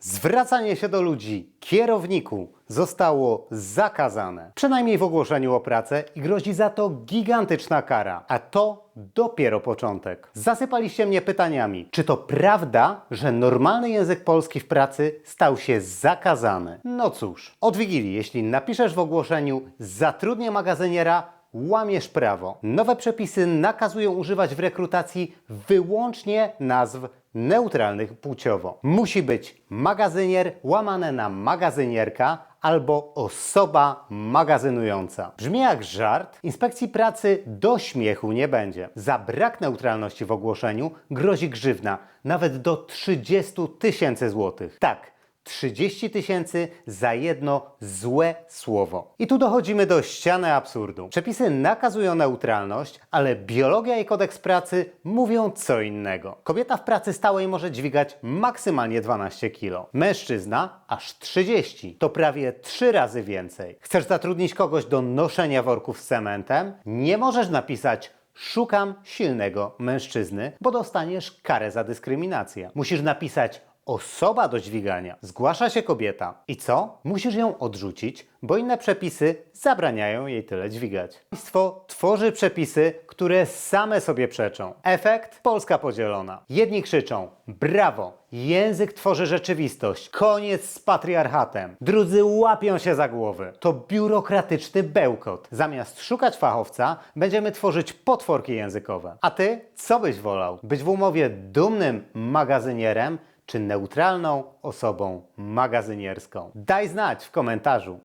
Zwracanie się do ludzi, kierowniku, zostało zakazane. Przynajmniej w ogłoszeniu o pracę i grozi za to gigantyczna kara. A to dopiero początek. Zasypaliście mnie pytaniami, czy to prawda, że normalny język polski w pracy stał się zakazany? No cóż, od Wigilii, jeśli napiszesz w ogłoszeniu zatrudnię magazyniera, łamiesz prawo. Nowe przepisy nakazują używać w rekrutacji wyłącznie nazw neutralnych płciowo. Musi być magazynier łamane na magazynierka albo osoba magazynująca. Brzmi jak żart. Inspekcji pracy do śmiechu nie będzie. Za brak neutralności w ogłoszeniu grozi grzywna nawet do 30 tysięcy złotych. Tak. 30 tysięcy za jedno złe słowo. I tu dochodzimy do ściany absurdu. Przepisy nakazują neutralność, ale biologia i kodeks pracy mówią co innego. Kobieta w pracy stałej może dźwigać maksymalnie 12 kg. Mężczyzna aż 30. To prawie 3 razy więcej. Chcesz zatrudnić kogoś do noszenia worków z cementem? Nie możesz napisać Szukam silnego mężczyzny, bo dostaniesz karę za dyskryminację. Musisz napisać osoba do dźwigania. Zgłasza się kobieta. I co? Musisz ją odrzucić, bo inne przepisy zabraniają jej tyle dźwigać. Państwo tworzy przepisy, które same sobie przeczą. Efekt? Polska podzielona. Jedni krzyczą: brawo, język tworzy rzeczywistość, koniec z patriarchatem. Drudzy łapią się za głowy. To biurokratyczny bełkot. Zamiast szukać fachowca, będziemy tworzyć potworki językowe. A ty, co byś wolał? Być w umowie dumnym magazynierem, czy neutralną osobą magazynierska? Daj znać w komentarzu.